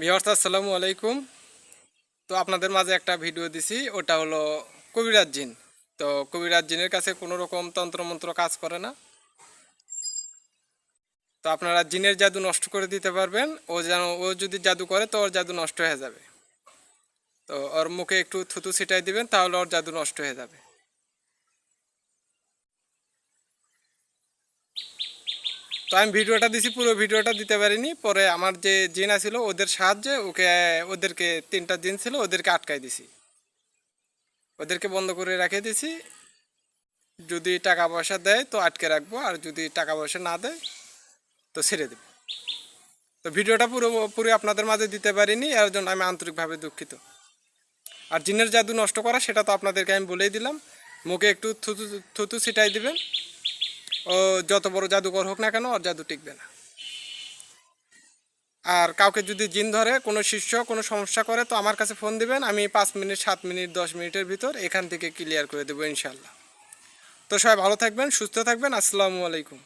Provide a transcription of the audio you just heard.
Viewers আসসালামু আলাইকুম। তো আপনাদের মাঝে একটা ভিডিও দিছি, ওটা হলো কবিরাজ জিন। তো কবিরাজ জিনের কাছে কোনো রকম তন্ত্রমন্ত্র কাজ করে না। তো আপনারা জিনের জাদু নষ্ট করে দিতে পারবেন, ও যেন, ও যদি জাদু করে, তো ওর জাদু নষ্ট হয়ে যাবে। তো ওর মুখে একটু থুতু ছিটাই দিবেন, তাহলে ওর জাদু নষ্ট হয়ে যাবে। তো আমি ভিডিওটা দিছি, পুরো ভিডিওটা দিতে পারিনি। পরে আমার যে জিন আছিল, ওদের সাহায্যে ওকে, ওদেরকে তিনটা জিন ছিল, ওদেরকে আটকাই দিছি। ওদেরকে বন্ধ করে রেখে দিছি। যদি টাকা পয়সা দেয় তো আটকে রাখব, আর যদি টাকা পয়সা না দেয় তো ছেড়ে দেবো। তো ভিডিওটা পুরো পুরো আপনাদের মাঝে দিতে পারিনি, এর জন্য আমি আন্তরিকভাবে দুঃখিত। আর জিনের জাদু নষ্ট করা, সেটা তো আপনাদেরকে আমি বলেই দিলাম। মুখে একটু থুতু থুতু ছিটাই দিবেন। ও যত বড় জাদুকর হোক না কেন, ওর জাদু টিকবে না। আর কাউকে যদি জিন ধরে, কোনো শিষ্য, কোনো সমস্যা করে, তো আমার কাছে ফোন দিবেন, আমি পাঁচ মিনিট, সাত মিনিট, দশ মিনিটের ভিতর এখান থেকে ক্লিয়ার করে দেবো ইনশাল্লাহ তো সবাই ভালো থাকবেন, সুস্থ থাকবেন, আসসালামু আলাইকুম।